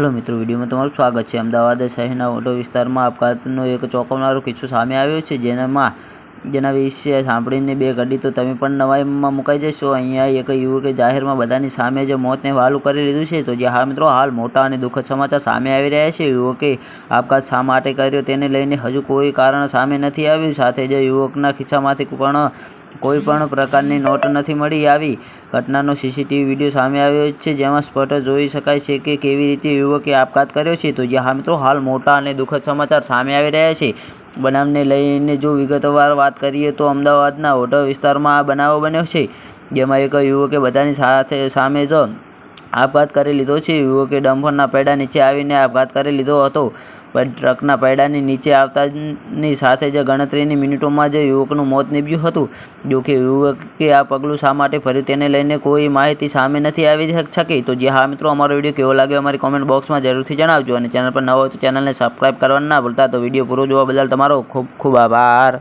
Hello મિત્રો, વિડીયોમાં તમારું સ્વાગત છે. અમદાવાદ શહેરના ઓટો વિસ્તારમાં આપઘાતનો એક ચોંકાવનારો કિસ્સો સામે આવ્યો છે, જેનામાં, જેના વિશે સાંભળીને બે ઘડી તો તમે પણ નવાઈમાં મુકાઈ જશો. અહીંયા એક યુવકે જાહેરમાં બધાની સામે જ મોતને વાલું કરી લીધું છે. તો જે હા મિત્રો, હાલ મોટા અને દુઃખદ સમાચાર સામે આવી રહ્યા છે. યુવકે આપઘાત શા માટે કર્યો તેને લઈને હજુ કોઈ કારણ સામે નથી આવ્યું. સાથે જ યુવકના ખિસ્સામાંથી પણ કોઈ પણ પ્રકારની નોટ નથી મળી આવી. ઘટનાનો સીસીટીવી વીડિયો સામે આવ્યો છે, જેમાં સ્પષ્ટ જોઈ શકાય છે કે કેવી રીતે યુવકે આપઘાત કર્યો છે. તો જ્યાં મિત્રો, હાલ મોટા અને દુઃખદ સમાચાર સામે આવી રહ્યા છે. બનાવને લઈને જો વિગતવાર વાત કરીએ તો અમદાવાદના હોટલ વિસ્તારમાં આ બનાવ બન્યો છે, જેમાં એક યુવકે બધાની સાથે સામે જ આપઘાત કરી લીધો છે. યુવકે ડમ્ફરના પૈડા નીચે આવીને આપઘાત કરી લીધો હતો. પણ ટ્રકના પૈડાની નીચે આવતાની સાથે જ ગણતરીની મિનિટોમાં જ યુવકનું મોત નીપજ્યું હતું. જોકે યુવકે આ પગલું શા માટે ભર્યું તેને લઈને કોઈ માહિતી સામે નથી આવી શકી તો જે હા મિત્રો, અમારો વીડિયો કેવો લાગ્યો અમારી કોમેન્ટ બોક્સમાં જરૂરથી જણાવજો અને ચેનલ પર નવો હોય તો ચેનલને સબસ્ક્રાઈબ કરવા ના ભૂલતા. તો વીડિયો પૂરો જોવા બદલ તમારો ખૂબ ખૂબ આભાર.